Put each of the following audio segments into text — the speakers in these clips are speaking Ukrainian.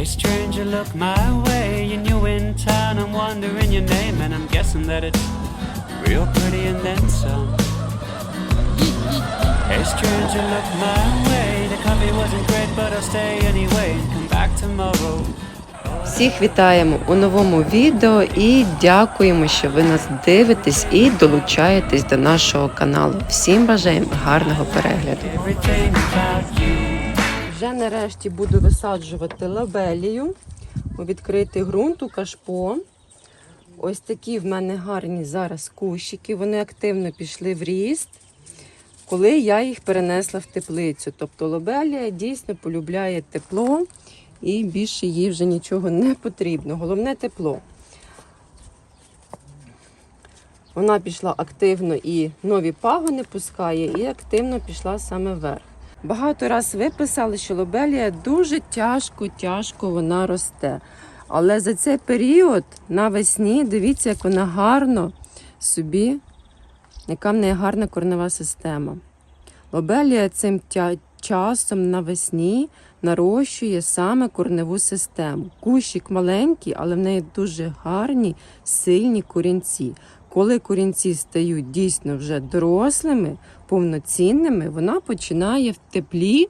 Hey stranger, look my way. You're new in town, I'm wondering your name, and I'm guessing that it's real pretty and then some. Hey stranger, look my way. The coffee wasn't great, but I'll stay anyway and come back tomorrow. Всіх вітаємо у новому відео і дякуємо, що ви нас дивитесь і долучаєтесь до нашого каналу. Всім бажаємо гарного перегляду. Вже нарешті буду висаджувати лабелію у відкритий ґрунт у кашпо. Ось такі в мене гарні зараз кущики. Вони активно пішли в ріст, коли я їх перенесла в теплицю. Тобто лобелія дійсно полюбляє тепло і більше їй вже нічого не потрібно. Головне тепло. Вона пішла активно і нові пагони пускає, і активно пішла саме вверх. Багато раз ви писали, що лобелія дуже тяжко, тяжко вона росте. Але за цей період навесні дивіться, як вона гарно собі, яка в неї гарна корнева система. Лобелія цим часом навесні нарощує саме корневу систему. Кущик маленький, але в неї дуже гарні, сильні корінці. Коли корінці стають дійсно вже дорослими, повноцінними, вона починає в теплі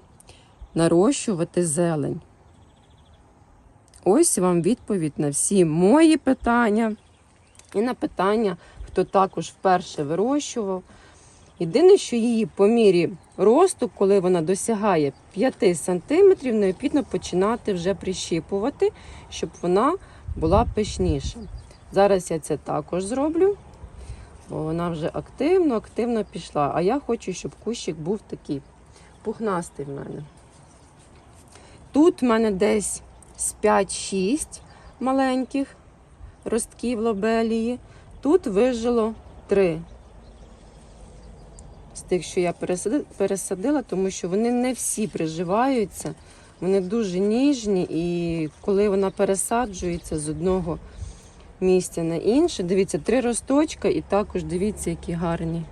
нарощувати зелень. Ось вам відповідь на всі мої питання і на питання, хто також вперше вирощував. Єдине, що її по мірі росту, коли вона досягає 5 см, необхідно починати вже прищіпувати, щоб вона була пишніша. Зараз я це також зроблю, вона вже активно, активно пішла. А я хочу, щоб кущик був такий пухнастий в мене. Тут в мене десь з 5-6 маленьких ростків лобелії. Тут вижило 3 з тих, що я пересадила, тому що вони не всі приживаються. Вони дуже ніжні, і коли вона пересаджується з одного місця на інше, дивіться, три росточка, і також дивіться, які гарні.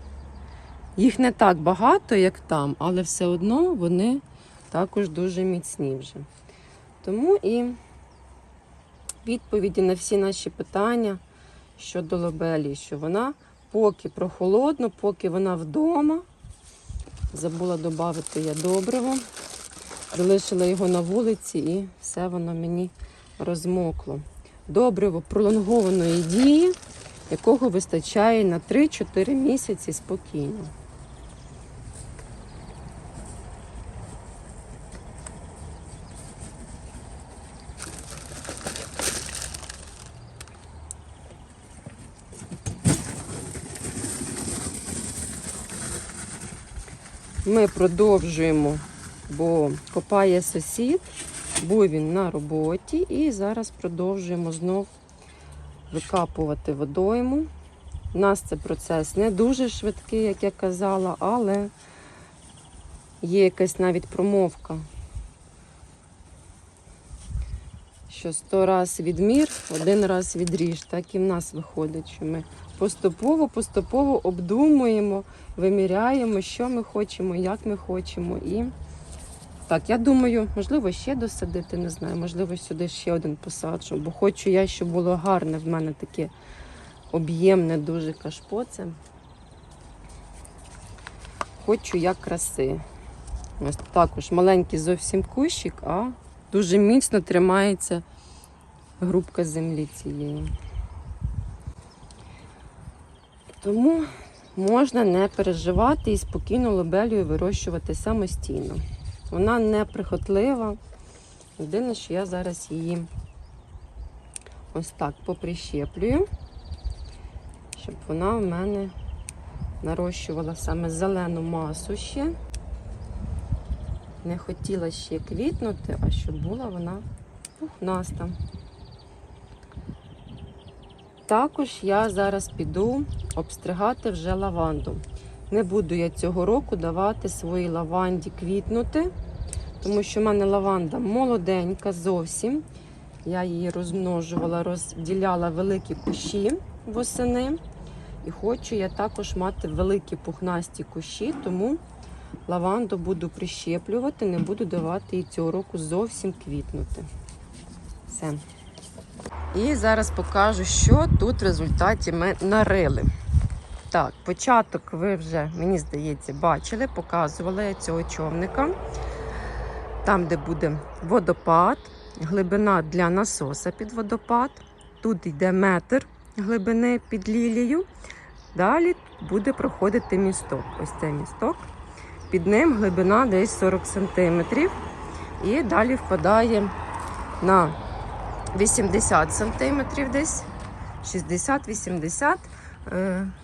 Їх не так багато, як там, але все одно вони також дуже міцні вже. Тому і відповіді на всі наші питання щодо лобелі, що вона поки прохолодно, поки вона вдома. Забула додати я добриво. Залишила його на вулиці і все воно мені розмокло. Добриво пролонгованої дії, якого вистачає на 3-4 місяці спокійно. Ми продовжуємо, бо копає сусід, був він на роботі, і зараз продовжуємо знов викапувати водойму. У нас це процес не дуже швидкий, як я казала, але є якась навіть промовка, що сто раз відмір, один раз відріж. Так і в нас виходить, що ми поступово, поступово обдумуємо, виміряємо, що ми хочемо, як ми хочемо. І так, я думаю, можливо, ще досадити, не знаю, можливо, сюди ще один посаджу, бо хочу я, щоб було гарне в мене таке об'ємне дуже кашпо. Це хочу як краси. Ось також маленький зовсім кущик, а дуже міцно тримається грубка землі цієї. Тому можна не переживати і спокійно лобелію вирощувати самостійно. Вона не прихотлива. Єдине, що я зараз її ось так поприщеплюю, щоб вона в мене нарощувала саме зелену масу ще. Не хотіла ще квітнути, а щоб була вона пухнаста. Також я зараз піду обстригати вже лаванду. Не буду я цього року давати своїй лаванді квітнути, тому що в мене лаванда молоденька зовсім. Я її розмножувала, розділяла великі кущі восени. І хочу я також мати великі пухнасті кущі, тому лаванду буду прищеплювати, не буду давати їй цього року зовсім квітнути. Все. І зараз покажу, що тут в результаті ми нарили. Так, початок ви вже, мені здається, бачили, показувала я цього човника. Там, де буде водопад, глибина для насоса під водопад. Тут йде метр глибини під лілію. Далі буде проходити місток. Ось цей місток. Під ним глибина десь 40 см. І далі впадає на 80 см десь. 60-80 Е,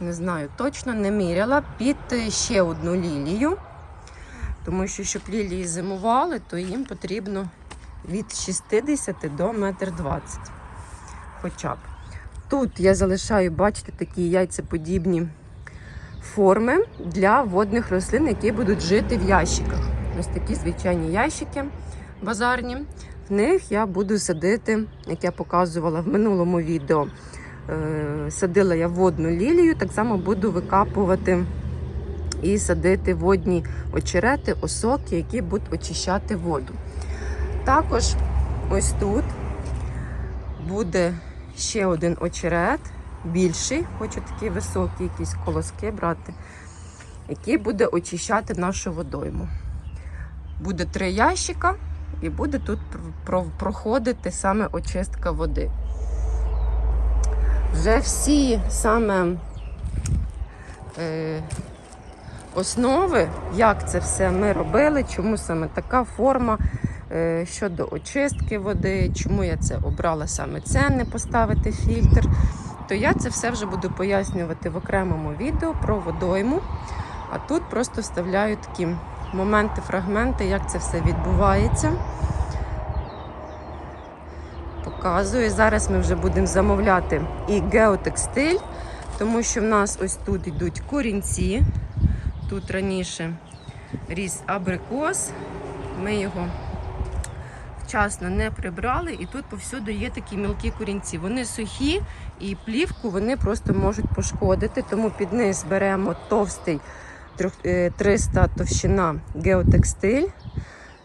не знаю, точно не міряла під е, ще одну лілію. Тому що, щоб лілії зимували, то їм потрібно від 60 до 1,20 м. Хоча б. Тут я залишаю, бачите, такі яйцеподібні форми для водних рослин, які будуть жити в ящиках. Ось такі звичайні ящики базарні. В них я буду садити, як я показувала в минулому відео. Е, Садила я водну лілію, так само буду викапувати і садити водні очерети, осоки, які будуть очищати воду. Також ось тут буде ще один очерет, більший, хочу такі високі якісь колоски брати, який буде очищати нашу водойму. Буде три ящика і буде тут проходити саме очистка води. Вже всі саме е, основи, як це все ми робили, чому саме така форма е, щодо очистки води, чому я це обрала саме це, не поставити фільтр, то я це все вже буду пояснювати в окремому відео про водойму. А тут просто вставляю такі моменти, фрагменти, як це все відбувається. Показую. Зараз ми вже будемо замовляти і геотекстиль, тому що в нас ось тут йдуть корінці. Тут раніше ріс абрикос. Ми його вчасно не прибрали, і тут повсюди є такі мілкі корінці. Вони сухі і плівку вони просто можуть пошкодити, тому під низ беремо товстий е, 300 товщина геотекстиль.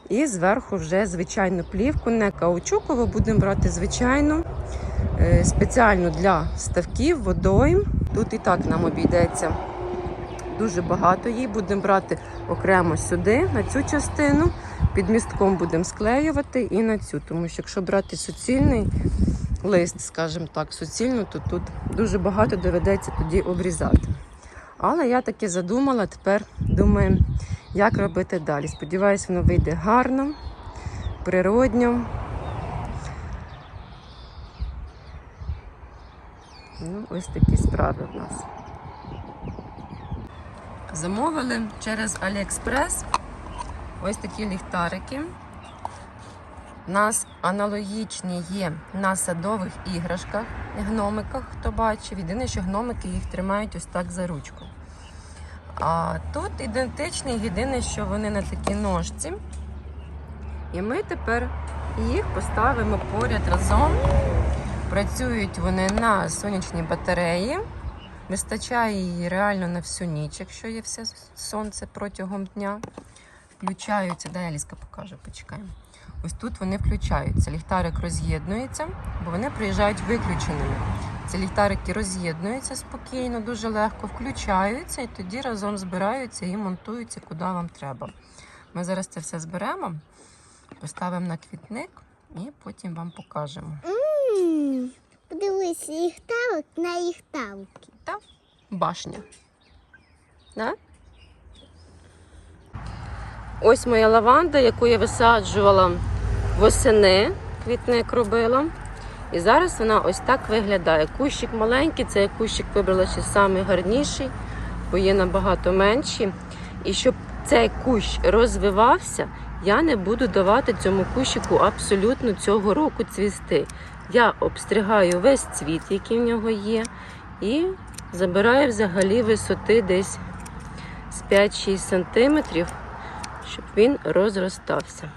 І зверху вже звичайну плівку, не каучукову, будемо брати звичайну, е, спеціально для ставків, водойм. Тут і так нам обійдеться дуже багато її. Будемо брати окремо сюди, на цю частину. Під містком будемо склеювати і на цю. Тому що якщо брати суцільний лист, скажімо так, суцільну, то тут дуже багато доведеться тоді обрізати. Але я таки задумала, тепер думаю, як робити далі. Сподіваюсь, воно вийде гарно, природньо. Ну, ось такі справи в нас. Замовили через Aliexpress ось такі ліхтарики. У нас аналогічні є на садових іграшках, гномиках, хто бачив. Єдине, що гномики їх тримають ось так за ручку. А тут ідентичний, єдине, що вони на такій ножці. І ми тепер їх поставимо поряд разом. Працюють вони на сонячній батареї. Вистачає її реально на всю ніч, якщо є все сонце протягом дня. Включаються, дай Аліска покаже, почекаємо. Ось тут вони включаються. Ліхтарик роз'єднується, бо вони приїжджають виключеними. Ці ліхтарики роз'єднуються спокійно, дуже легко включаються і тоді разом збираються і монтуються, куди вам треба. Ми зараз це все зберемо, поставимо на квітник і потім вам покажемо. М, Подивись, ліхтарик на ліхтарки. Башня. Да? Ось моя лаванда, яку я висаджувала восени, квітник робила. І зараз вона ось так виглядає. Кущик маленький, цей кущик вибрала ще самий гарніший, бо є набагато менші. І щоб цей кущ розвивався, я не буду давати цьому кущику абсолютно цього року цвісти. Я обстригаю весь цвіт, який в нього є, і забираю взагалі висоти десь з 5-6 сантиметрів, щоб він розростався.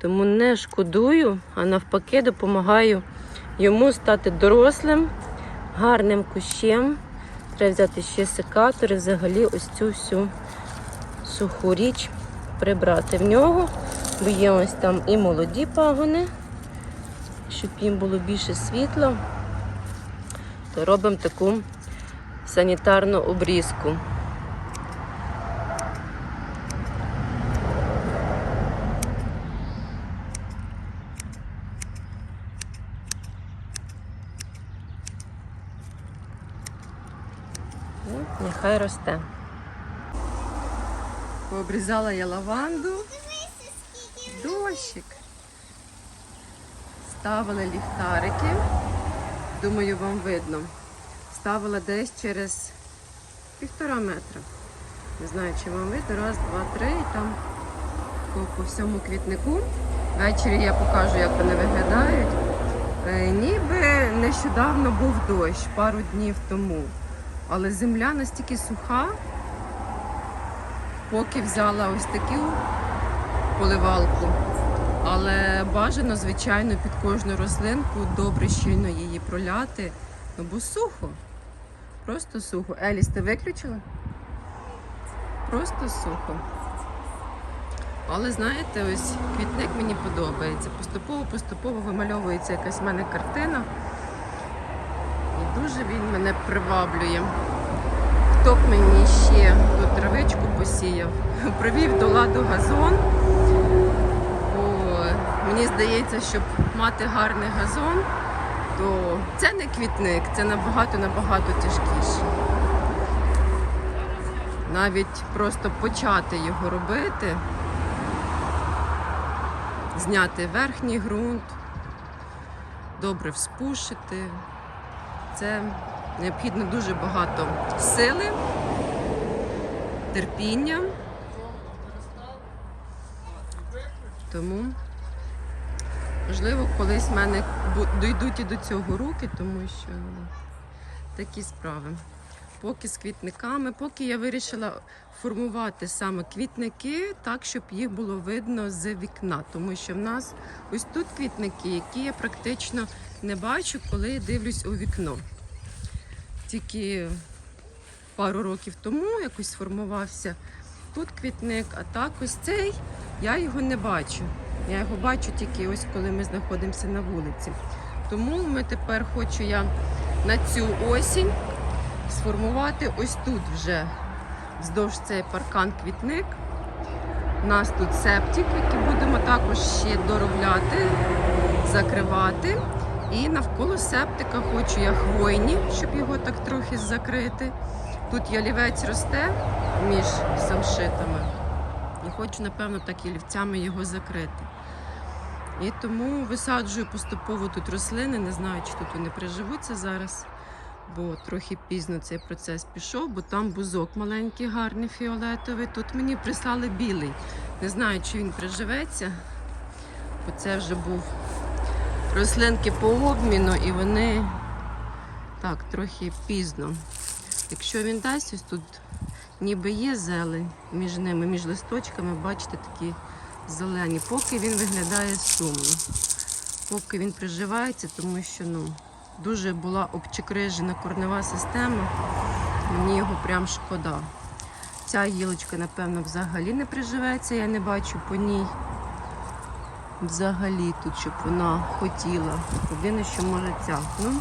Тому не шкодую, а навпаки допомагаю йому стати дорослим, гарним кущем. Треба взяти ще секатор і взагалі ось цю всю суху річ прибрати. В нього Бо є ось там і молоді пагони, щоб їм було більше світла, то робимо таку санітарну обрізку. Росте. Пообрізала я лаванду. Дощик. Ставили ліхтарики. Думаю, вам видно. Ставила десь через півтора метра. Не знаю, чи вам видно. Раз, два, три. І там по, по всьому квітнику. Ввечері я покажу, як вони виглядають. Е, ніби нещодавно був дощ, пару днів тому. Але земля настільки суха, поки взяла ось таку поливалку. Але бажано, звичайно, під кожну рослинку добре щільно її проляти. Ну бо сухо. Просто сухо. Еліс, ти виключила? Просто сухо. Але знаєте, ось квітник мені подобається. Поступово-поступово вимальовується якась в мене картина. Дуже він мене приваблює. Хто б мені ще тут травичку посіяв, привів до ладу газон. Бо мені здається, щоб мати гарний газон, то це не квітник, це набагато-набагато тяжкіше. Навіть просто почати його робити, зняти верхній ґрунт, добре вспушити. Це необхідно дуже багато сили, терпіння. Тому, можливо, колись в мене дійдуть і до цього руки, тому що такі справи. Поки з квітниками, поки я вирішила формувати саме квітники так, щоб їх було видно з вікна. Тому що в нас ось тут квітники, які я практично не бачу, коли дивлюсь у вікно. Тільки пару років тому якось сформувався тут квітник, а так ось цей я його не бачу. Я його бачу тільки ось коли ми знаходимося на вулиці. Тому ми тепер хочу я на цю осінь сформувати ось тут вже вздовж цей паркан квітник. У нас тут септик, який будемо також ще доробляти, закривати. І навколо септика хочу я хвойні, щоб його так трохи закрити. Тут ялівець росте між самшитами. І хочу, напевно, так ялівцями його закрити. І тому висаджую поступово тут рослини. Не знаю, чи тут вони приживуться зараз, бо трохи пізно цей процес пішов, бо там бузок маленький, гарний фіолетовий. Тут мені прислали білий. Не знаю, чи він приживеться, бо це вже був рослинки по обміну, і вони так, трохи пізно. Якщо він дасть, ось тут ніби є зелень між ними, між листочками, бачите, такі зелені. Поки він виглядає сумно. Поки він приживається, тому що ну, дуже була обчекрижена корнева система. Мені його прям шкода. Ця гілочка, напевно, взагалі не приживеться, я не бачу по ній взагалі тут, щоб вона хотіла. Єдине, що може ця. Ну,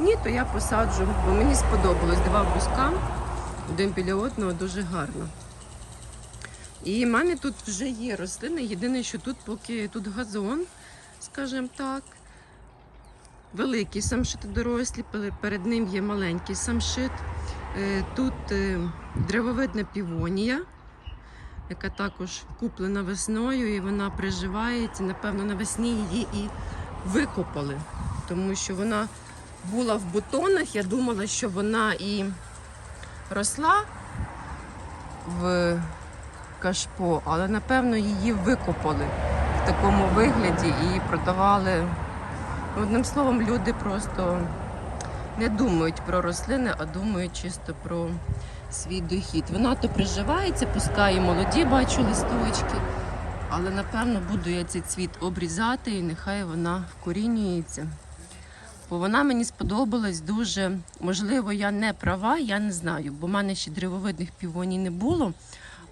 ні, то я посаджу, бо мені сподобалось два бузка один біля одного дуже гарно. І мене тут вже є рослини. Єдине, що тут поки тут газон, скажімо так. Великий самшит дорослі, пе- перед ним є маленький самшит. Е, Тут е, древовидна півонія, яка також куплена весною, і вона приживається. Напевно, навесні її і викопали, тому що вона була в бутонах. Я думала, що вона і росла в кашпо, але напевно її викопали в такому вигляді і продавали. Одним словом, люди просто не думають про рослини, а думають чисто про свій дохід. Вона то приживається, пускає молоді, бачу листочки. Але напевно буду я цей цвіт обрізати і нехай вона вкорінюється. Бо вона мені сподобалась дуже. Можливо, я не права, я не знаю, бо в мене ще древовидних півоній не було.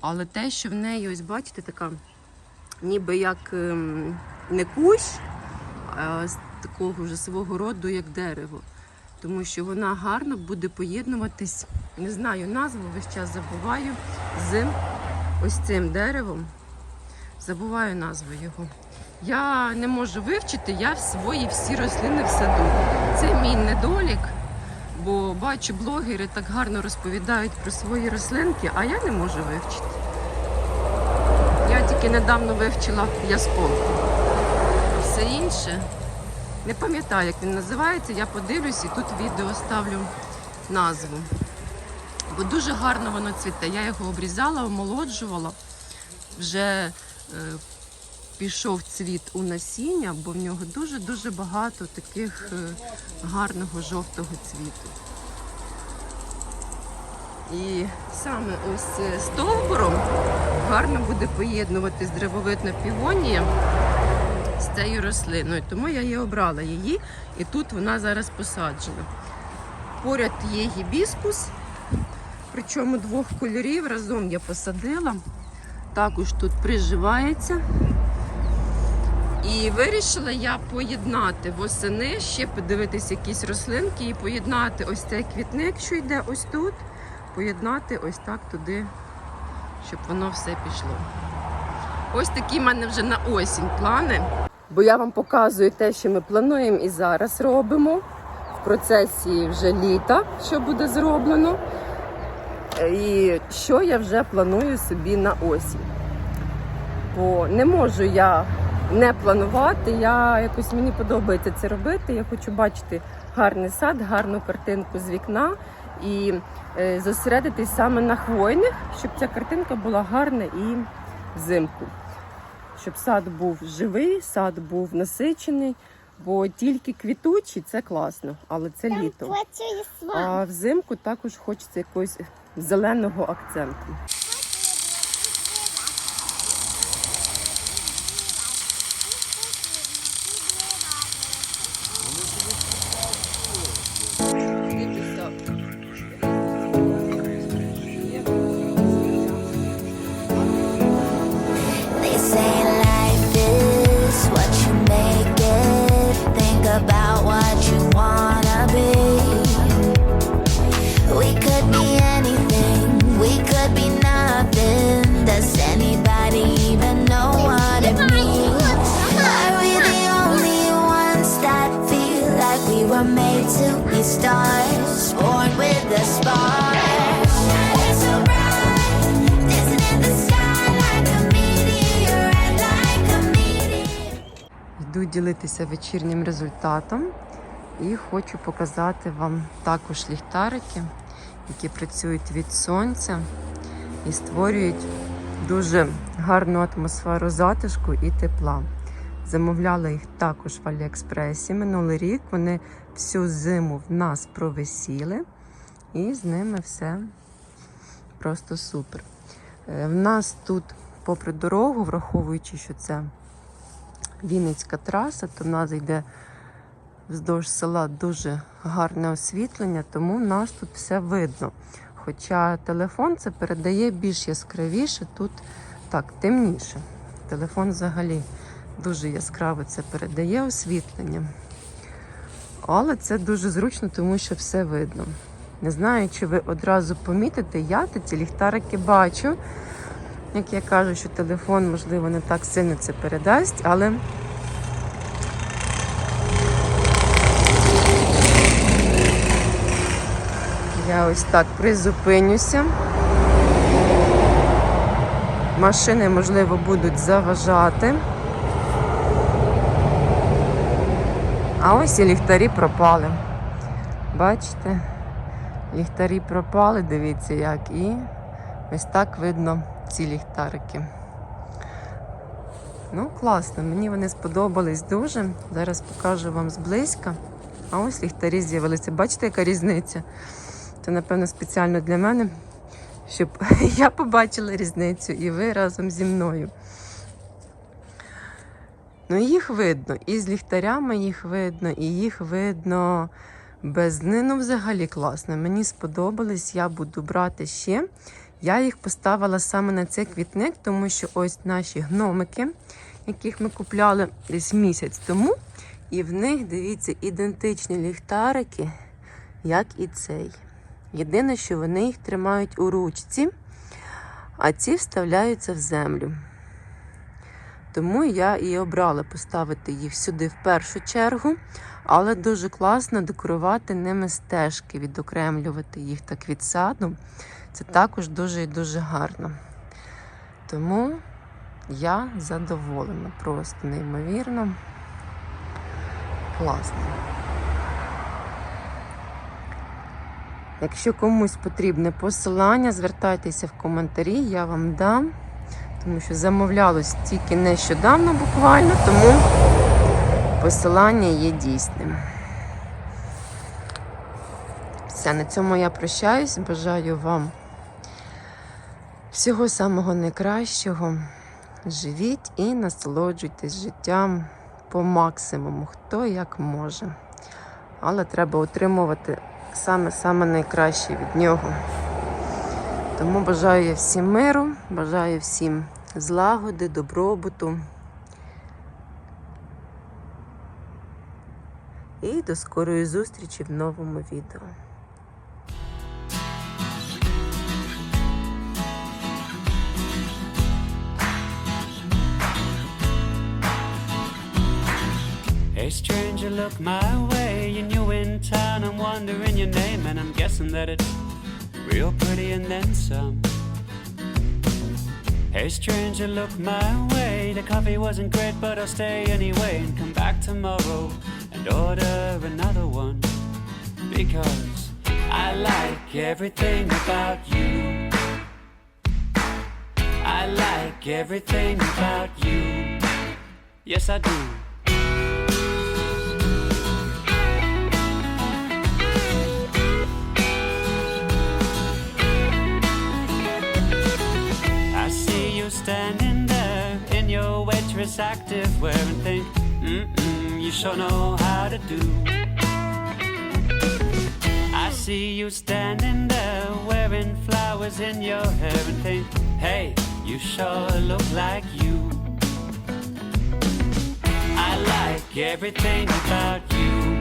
Але те, що в неї, ось бачите, така ніби як ем, не кущ, а з такого вже свого роду, як дерево. Тому що вона гарно буде поєднуватись, не знаю назву, весь час забуваю, з ось цим деревом. Забуваю назву його. Я не можу вивчити, я свої всі рослини в саду. Це мій недолік, бо бачу, блогери так гарно розповідають про свої рослинки, а я не можу вивчити. Я тільки недавно вивчила ясполку. Все інше не пам'ятаю, як він називається. Я подивлюсь і тут відео ставлю назву. Бо дуже гарно воно цвіте. Я його обрізала, омолоджувала. Вже е, пішов цвіт у насіння, бо в нього дуже-дуже багато таких е, гарного жовтого цвіту. І саме ось стовбуром гарно буде поєднуватись древовидна півонія з цією рослиною. Тому я її обрала її, і тут вона зараз посаджена. Поряд є гібіскус, причому двох кольорів разом я посадила. Також тут приживається. І вирішила я поєднати восени, ще подивитися якісь рослинки і поєднати ось цей квітник, що йде ось тут, поєднати ось так туди, щоб воно все пішло. Ось такі в мене вже на осінь плани. Бо я вам показую те, що ми плануємо і зараз робимо. В процесі вже літа, що буде зроблено. І що я вже планую собі на осінь. Бо не можу я не планувати. Я якось мені подобається це робити. Я хочу бачити гарний сад, гарну картинку з вікна і е, зосередитись саме на хвойних, щоб ця картинка була гарна і взимку. Щоб сад був живий, сад був насичений, бо тільки квітучий це класно, але це літо. А взимку також хочеться якогось зеленого акценту. Йду ділитися вечірнім результатом і хочу показати вам також ліхтарики, які працюють від сонця і створюють дуже гарну атмосферу затишку і тепла. Замовляла їх також в Аліекспресі минулий рік. Вони всю зиму в нас провисіли, і з ними все просто супер. Е, В нас тут, попри дорогу, враховуючи, що це Вінницька траса, то в нас йде вздовж села дуже гарне освітлення, тому в нас тут все видно. Хоча телефон це передає більш яскравіше, тут так, темніше. Телефон взагалі дуже яскраво це передає освітлення. Але це дуже зручно, тому що все видно. Не знаю, чи ви одразу помітите, я ці ліхтарики бачу. Як я кажу, що телефон, можливо, не так сильно це передасть, але я ось так призупинюся. Машини, можливо, будуть заважати. А ось і ліхтарі пропали. Бачите? Ліхтарі пропали, дивіться як. І ось так видно ці ліхтарики. Ну, класно, мені вони сподобались дуже. Зараз покажу вам зблизька. А ось ліхтарі з'явилися. Бачите, яка різниця? Це, напевно, спеціально для мене, щоб я побачила різницю і ви разом зі мною. Ну, їх видно. І з ліхтарями їх видно, і їх видно без них. Ну, взагалі класно. Мені сподобались, я буду брати ще. Я їх поставила саме на цей квітник, тому що ось наші гномики, яких ми купляли десь місяць тому. І в них, дивіться, ідентичні ліхтарики, як і цей. Єдине, що вони їх тримають у ручці, а ці вставляються в землю. Тому я і обрала поставити їх сюди в першу чергу, але дуже класно декорувати ними стежки, відокремлювати їх так від саду. Це також дуже і дуже гарно. Тому я задоволена, просто неймовірно. Класно. Якщо комусь потрібне посилання, звертайтеся в коментарі, я вам дам. Тому що замовлялось тільки нещодавно буквально, тому посилання є дійсним. Все, на цьому я прощаюсь. Бажаю вам всього самого найкращого. Живіть і насолоджуйтесь життям по максимуму, хто як може. Але треба отримувати саме-саме найкраще від нього. Тому бажаю я всім миру, бажаю всім злагоди, добробуту. І до скорої зустрічі в новому відео. Hey stranger, look my way, and you in town. I'm wondering your name, and I'm guessing that it's real pretty and then some. Hey stranger, look my way. The coffee wasn't great, but I'll stay anyway and come back tomorrow and order another one because I like everything about you. I like everything about you. Yes, I do. Waitress active wear and think, mm-mm, you sure know how to do. I see you standing there wearing flowers in your hair and think, hey, you sure look like you. I like everything about you.